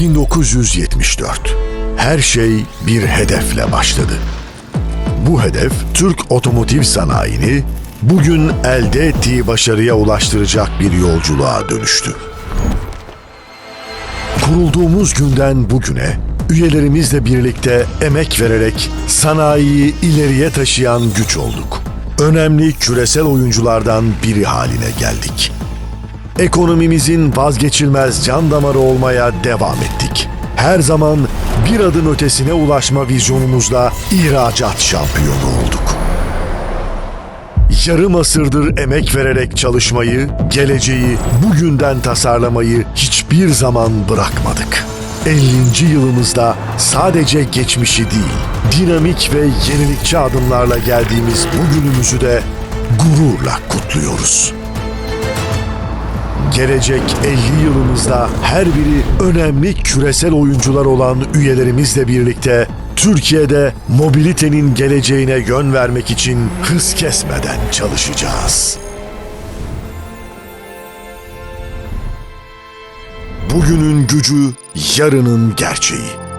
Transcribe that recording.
1974. Her şey bir hedefle başladı. Bu hedef Türk otomotiv sanayini bugün elde ettiği başarıya ulaştıracak bir yolculuğa dönüştü. Kurulduğumuz günden bugüne üyelerimizle birlikte emek vererek sanayiyi ileriye taşıyan güç olduk. Önemli küresel oyunculardan biri haline geldik. Ekonomimizin vazgeçilmez can damarı olmaya devam ettik. Her zaman bir adım ötesine ulaşma vizyonumuzla ihracat şampiyonu olduk. Yarım asırdır emek vererek çalışmayı, geleceği bugünden tasarlamayı hiçbir zaman bırakmadık. 50. yılımızda sadece geçmişi değil, dinamik ve yenilikçi adımlarla geldiğimiz bugünümüzü de gururla kutluyoruz. Gelecek 50 yılımızda her biri önemli küresel oyuncular olan üyelerimizle birlikte Türkiye'de mobilitenin geleceğine yön vermek için hız kesmeden çalışacağız. Bugünün gücü, yarının gerçeği.